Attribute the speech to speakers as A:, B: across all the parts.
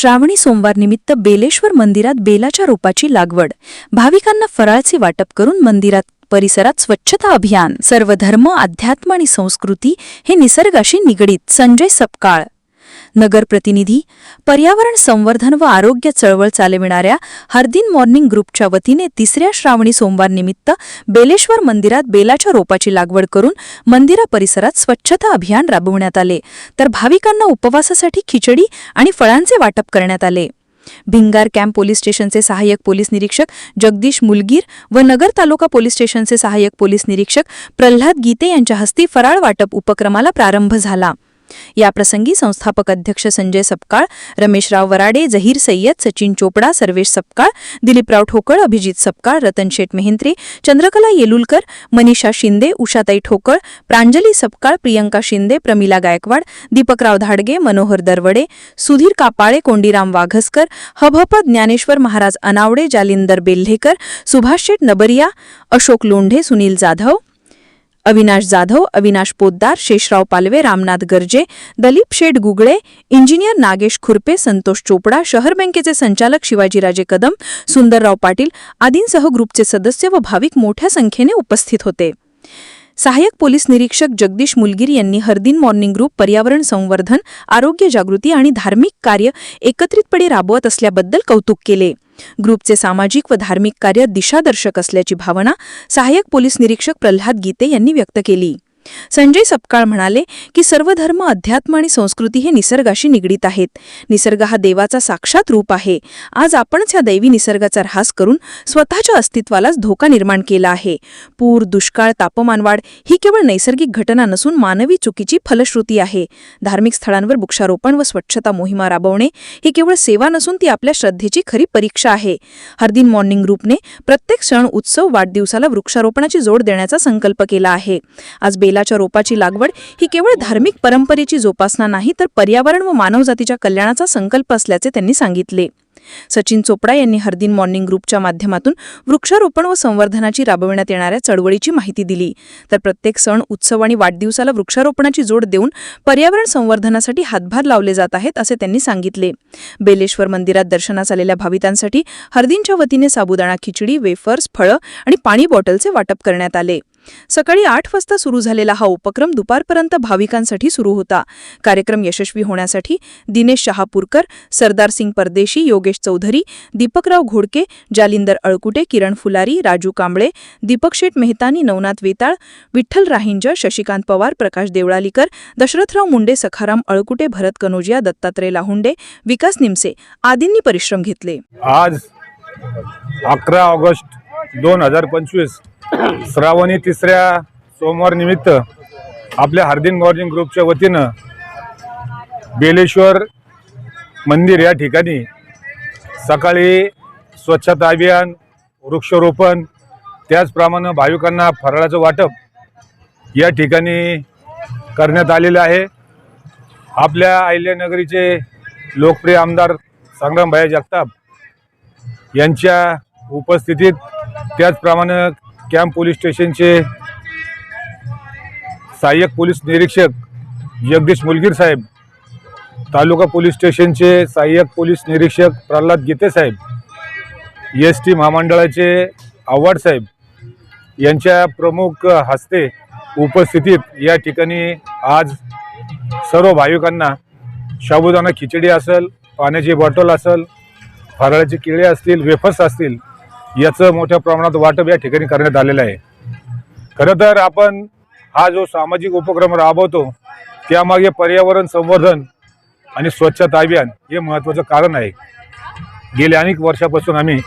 A: श्रावणी सोमवारनिमित्त बेलेश्वर मंदिरात बेलाच्या रोपाची लागवड. भाविकांना फराळचे वाटप करून मंदिरात परिसरात स्वच्छता अभियान. सर्व धर्म अध्यात्म आणि संस्कृती हे निसर्गाशी निगडीत. संजय सपकाळ. नगर प्रतिनिधी पर्यावरण संवर्धन व आरोग्य चळवळ चालविणाऱ्या हरदिन मॉर्निंग ग्रुपच्या वतीने तिसऱ्या श्रावणी सोमवार निमित्त बेलेश्वर मंदिरात बेलाच्या रोपाची लागवड करून मंदिरा परिसरात स्वच्छता अभियान राबवण्यात आले. तर भाविकांना उपवासासाठी खिचडी आणि फळांचे वाटप करण्यात आले. भिंगार कॅम्प पोलीस स्टेशनचे सहाय्यक पोलीस निरीक्षक जगदीश मुलगीर व नगर तालुका पोलीस स्टेशनचे सहाय्यक पोलीस निरीक्षक प्रल्हाद गीते यांच्या हस्ते फराळ वाटप उपक्रमाला प्रारंभ झाला. याप्रसंगी संस्थापक अध्यक्ष संजय सपकाळ रमेशराव वराडे जहीर सय्यद सचिन चोपडा सर्वेश सपकाळ दिलीपराव ठोकळ अभिजित सपकाळ रतन शेठ मेहंत्रे चंद्रकला येलुलकर मनीषा शिंदे उषाताई ठोकळ प्रांजली सपकाळ प्रियंका शिंदे प्रमिला गायकवाड दीपकराव धाडगे मनोहर दरवडे सुधीर कापाळे कोंडीराम वाघसकर हभप ज्ञानेश्वर महाराज अनावडे जालिंदर बेल्हेकर सुभाष शेठ नबरिया अशोक लोंढे सुनील जाधव अविनाश जाधव अविनाश पोद्दार शेषराव पालवे रामनाथ गर्जे दलीप शेठ गुगळे इंजिनियर नागेश खुरपे संतोष चोपडा शहर बँकेचे संचालक शिवाजीराजे कदम सुंदरराव पाटील आदींसह ग्रुपचे सदस्य व भाविक मोठ्या संख्येने उपस्थित होते. सहाय्यक पोलीस निरीक्षक जगदीश मुलगीर यांनी हरदिन मॉर्निंग ग्रुप पर्यावरण संवर्धन आरोग्य जागृती आणि धार्मिक कार्य एकत्रितपणे राबवत असल्याबद्दल कौतुक केले. ग्रुपचे सामाजिक व धार्मिक कार्य दिशादर्शक असल्याची भावना सहाय्यक पोलीस निरीक्षक प्रल्हाद गीते यांनी व्यक्त केली. संजय सपकाळ म्हणाले की सर्व धर्म अध्यात्म आणि संस्कृती हे निसर्गाशी निगडीत आहेत. निसर्ग हा देवाचा साक्षात रूप आहे. आज आपणच या दैवी निसर्गाचा ऱ्हास करून स्वतःच्या अस्तित्वालाच धोका निर्माण केला आहे. पूर दुष्काळ तापमानवाढ ही केवळ नैसर्गिक घटना नसून मानवी चुकीची फलश्रुती आहे. धार्मिक स्थळांवर वृक्षारोपण व स्वच्छता मोहिमा राबवणे ही केवळ सेवा नसून ती आपल्या श्रद्धेची खरी परीक्षा आहे. हरदिन मॉर्निंग ग्रुपने प्रत्येक सण उत्सव वाढदिवसाला वृक्षारोपणाची जोड देण्याचा संकल्प केला आहे. आज बेलाच्या रोपाची लागवड ही केवळ धार्मिक परंपरेची जोपासना नाही तर पर्यावरण व मानवजातीच्या कल्याणाचा संकल्प असल्याचे त्यांनी सांगितले. सचिन चोपडा यांनी हरदिन मॉर्निंग ग्रुपच्या माध्यमातून वृक्षारोपण व संवर्धनाची राबविण्यात येणाऱ्या चळवळीची माहिती दिली. तर प्रत्येक सण उत्सव आणि वाढदिवसाला वृक्षारोपणाची जोड देऊन पर्यावरण संवर्धनासाठी हातभार लावले जात आहेत असे त्यांनी सांगितले. बेलेश्वर मंदिरात दर्शनास आलेल्या भाविकांसाठी हरदिनच्या वतीने साबुदाणा खिचडी वेफर्स फळं आणि पाणी बॉटलचे वाटप करण्यात आले. सकाळी आठ वाजता सुरू झालेला हा उपक्रम दुपारपर्यंत भाविकांसाठी सुरू होता. कार्यक्रम यशस्वी होण्यासाठी दिनेश शहापूरकर सरदार सिंग परदेशी योगेश चौधरी दीपकराव घोडके जालिंदर अळकुटे किरण फुलारी राजू कांबळे दीपक शेठ मेहतानी नवनाथ वेताळ विठ्ठल राहिंज शशिकांत पवार प्रकाश देवळालीकर दशरथराव मुंडे सखाराम अळकुटे भरत कनोजिया दत्तात्रय लाहुंडे विकास निमसे आदींनी परिश्रम घेतले.
B: आज अकरा ऑगस्ट दोन हजार पंचवीस श्रावणी तिसऱ्या सोमवार निमित्त आपल्या हार्दिन मॉर्निंग ग्रुपच्या वतीनं बेलेश्वर मंदिर या ठिकाणी सकाळी स्वच्छता अभियान वृक्षारोपण त्याचप्रमाणे भाविकांना फराळाचं वाटप या ठिकाणी करण्यात आलेलं आहे. आपल्या अहिल्यानगरीचे लोकप्रिय आमदार संग्रामभाई जगताप यांच्या उपस्थितीत त्याचप्रमाणे कॅम्प पोलीस स्टेशनचे सहाय्यक पोलीस निरीक्षक जगदीश मुलगीर साहेब तालुका पोलीस स्टेशनचे सहाय्यक पोलीस निरीक्षक प्रल्हाद गीते साहेब एस टी महामंडळाचे आव्हाड साहेब यांच्या प्रमुख हस्ते उपस्थितीत या ठिकाणी आज सर्व भाविकांना शाबुदाना खिचडी असेल पाण्याची बॉटल असेल फराळाची केळी असतील वेफर्स असतील याचं मोठ्या प्रमाणात वाटप या ठिकाणी करण्यात आलेलं आहे. खरं तर आपण हा जो सामाजिक उपक्रम राबवतो त्यामागे पर्यावरण संवर्धन आणि स्वच्छता अभियान हे महत्त्वाचं कारण आहे. गेल्या अनेक वर्षापासून आम्ही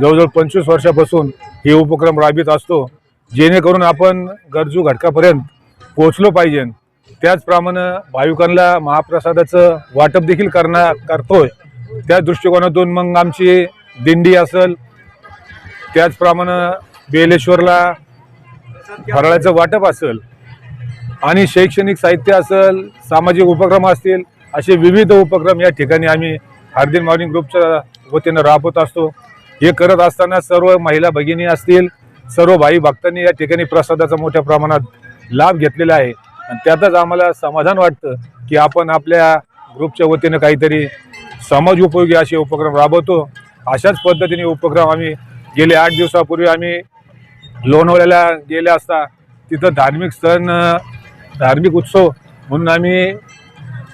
B: जवळजवळ पंचवीस वर्षापासून हे उपक्रम राबवित असतो जेणेकरून आपण गरजू घटकापर्यंत पोहोचलो पाहिजे. त्याचप्रमाणे भाविकांना महाप्रसादाचं वाटप देखील करणार करतोय. त्या दृष्टिकोनातून मग आमची दिंडी असेल त्याचप्रमाणे बेलेश्वरला फराळाचं वाटप असेल आणि शैक्षणिक साहित्य असेल सामाजिक उपक्रम असतील असे विविध उपक्रम या ठिकाणी आम्ही हार्दिन मॉर्निंग ग्रुपच्या वतीनं राबवत असतो. हे करत असताना सर्व महिला भगिनी असतील सर्व भाई भक्तांनी या ठिकाणी प्रसादाचा मोठ्या प्रमाणात लाभ घेतलेला आहे. आणि त्यातच आम्हाला समाधान वाटतं की आपण आपल्या ग्रुपच्या वतीनं काहीतरी समाज उपयोगी असे उपक्रम राबवतो. अशाच पद्धतीने उपक्रम आम्ही गेले आठ दिवसापूर्वी आम्ही लोणावळ्याला गेले असता तिथं धार्मिक सण धार्मिक उत्सव म्हणून आम्ही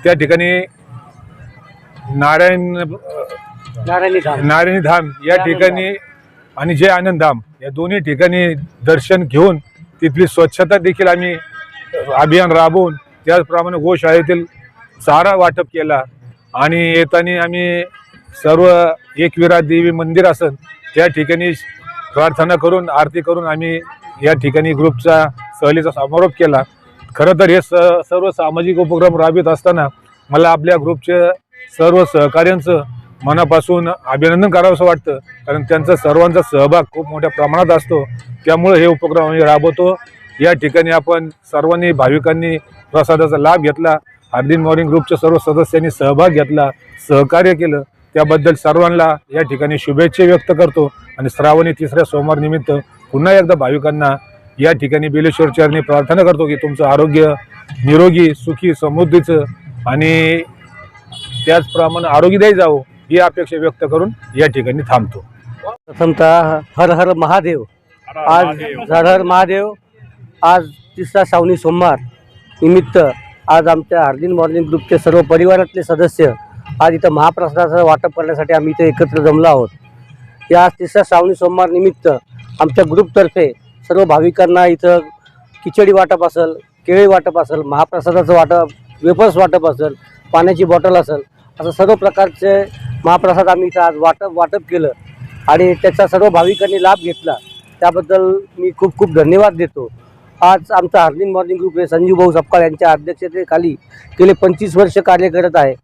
B: त्या ठिकाणी नारायण
C: नारायणी धाम.
B: नारायणी धाम या ठिकाणी आणि जय आनंद धाम या दोन्ही ठिकाणी दर्शन घेऊन तिथली स्वच्छता देखील आम्ही अभियान राबवून त्याचप्रमाणे गोशाळेतील चारा वाटप केला. आणि येताना आम्ही सर्व एकविरा देवी मंदिर असन त्या ठिकाणी प्रार्थना करून आरती करून आम्ही या ठिकाणी ग्रुपचा सहलीचा समारोप केला. खरं तर हे स सर्व सामाजिक उपक्रम राबवित असताना मला आपल्या ग्रुपचे सर्व सहकार्यांचं मनापासून अभिनंदन करावंसं वाटतं. कारण त्यांचा सर्वांचा सहभाग खूप मोठ्या प्रमाणात असतो. त्यामुळे हे उपक्रम आम्ही राबवतो. या ठिकाणी आपण सर्वांनी भाविकांनी प्रसादाचा लाभ घेतला. हार्दिन मॉर्निंग ग्रुपच्या सर्व सदस्यांनी सहभाग घेतला सहकार्य केलं. त्याबद्दल सर्वांना या ठिकाणी शुभेच्छा व्यक्त करतो. आणि श्रावणी तिसऱ्या सोमवार निमित्त पुन्हा एकदा भाविकांना या ठिकाणी बेलेश्वर चरणी प्रार्थना करतो की तुमचं आरोग्य निरोगी सुखी समृद्धीचं आणि त्याचप्रमाणे आरोग्यदायी जावो ही अपेक्षा व्यक्त करून या ठिकाणी थांबतो.
C: प्रथमतः हर हर महादेव. आज हर हर महादेव आज तिसरा श्रावणी सोमवार निमित्त आज आमच्या हार्दिन मॉर्निंग ग्रुपचे सर्व परिवारातले सदस्य आज इथं महाप्रसादाचं वाटप करण्यासाठी आम्ही इथे एकत्र जमलो आहोत. या तिसऱ्या श्रावणी सोमवार निमित्त आमच्या ग्रुपतर्फे सर्व भाविकांना इथं खिचडी वाटप असेल केळी वाटप असेल महाप्रसादाचं वाटप वेफर्स वाटप असेल पाण्याची बॉटल असेल असं सर्व प्रकारचे महाप्रसाद आम्ही इथं आज वाटप वाटप केलं आणि त्याचा सर्व भाविकांनी लाभ घेतला. त्याबद्दल मी खूप खूप धन्यवाद देतो. आज आमचा हार्दिन मॉर्निंग ग्रुप हे संजीव भाऊ सपकाळ यांच्या अध्यक्षतेखाली गेले पंचवीस वर्ष कार्य करत आहे.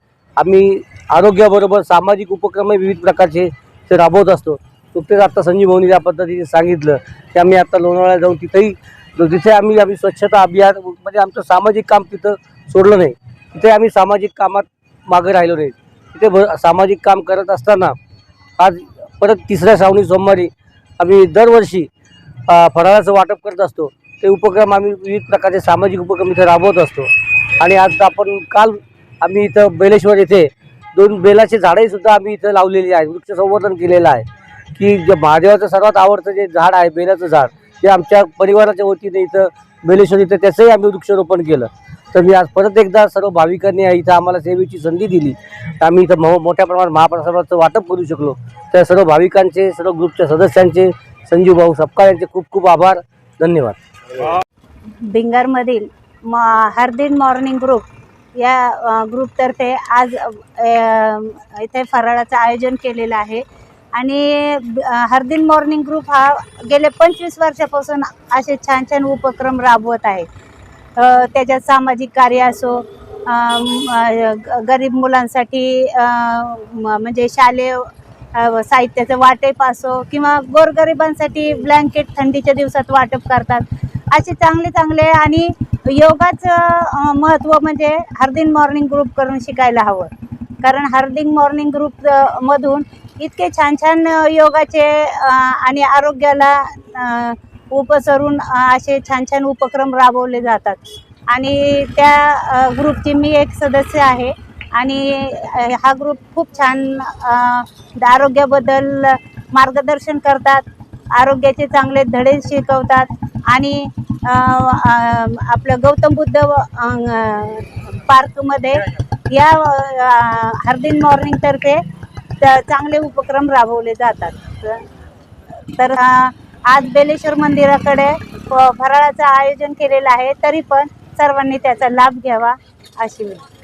C: आम्ही आरोग्याबरोबर सामाजिक उपक्रमही विविध प्रकारचे ते राबवत असतो. नुकतेच आता संजीव भाऊनी ज्या पद्धतीने सांगितलं की आम्ही आता लोणावळ्याला जाऊन तिथेही तिथे आम्ही आम्ही स्वच्छता अभियान म्हणजे आमचं सामाजिक काम तिथं सोडलं नाही. तिथे आम्ही सामाजिक कामात मागे राहिलो नाही. तिथे भ सामाजिक काम करत असताना आज परत तिसऱ्या श्रावणी सोमवारी आम्ही दरवर्षी फराळाचं वाटप करत असतो. ते उपक्रम आम्ही विविध प्रकारचे सामाजिक उपक्रम इथे राबवत असतो. आणि आज आपण काल आम्ही इथं बेलेश्वर येथे दोन बेलाचे झाडंही सुद्धा आम्ही इथं लावलेली आहे वृक्ष संवर्धन केलेलं आहे. की जे महादेवाचं सर्वात आवडतं जे झाड आहे बेलाचं झाड ते आमच्या परिवाराच्या वतीने इथं बेलेश्वर इथं त्याचंही आम्ही वृक्षारोपण केलं. तर मी आज परत एकदा सर्व भाविकांनी इथं आम्हाला सेवेची संधी दिली. तर आम्ही इथं मो मोठ्या प्रमाणात महाप्रसादाचं वाटप करू शकलो. त्या सर्व भाविकांचे सर्व ग्रुपच्या सदस्यांचे संजीव भाऊ सपकाळ यांचे खूप खूप आभार. धन्यवाद.
D: बिंगारमधील म हरदिन मॉर्निंग ग्रुप या ग्रुपतर्फे आज इथे फराळाचं आयोजन केलेलं आहे. आणि हरदिन मॉर्निंग ग्रुप हा गेले पंचवीस वर्षापासून असे छान छान उपक्रम राबवत आहे. त्याच्यात सामाजिक कार्य असो ग- गरीब मुलांसाठी म्हणजे शालेय साहित्याचं वाटप असो किंवा गोरगरिबांसाठी ब्लँकेट थंडीच्या दिवसात वाटप करतात. असे चांगले चांगले आणि योगाचं महत्त्व म्हणजे हार्दिन मॉर्निंग ग्रुप करून शिकायला हवं. कारण हार्दिन मॉर्निंग ग्रुप मधून इतके छान छान योगाचे आणि आरोग्याला उपसरून असे छान छान उपक्रम राबवले जातात. आणि त्या ग्रुपची मी एक सदस्य आहे. आणि हा ग्रुप खूप छान आरोग्याबद्दल मार्गदर्शन करतात. आरोग्याचे चांगले धडे शिकवतात. आणि आपलं गौतम बुद्ध पार्कमध्ये या हरदिन मॉर्निंगतर्फे त- चांगले उपक्रम राबवले जातात. तर आज बेलेश्वर मंदिराकडे फ- फराळाचं आयोजन केलेलं आहे तरी पण सर्वांनी त्याचा लाभ घ्यावा अशी विनंती.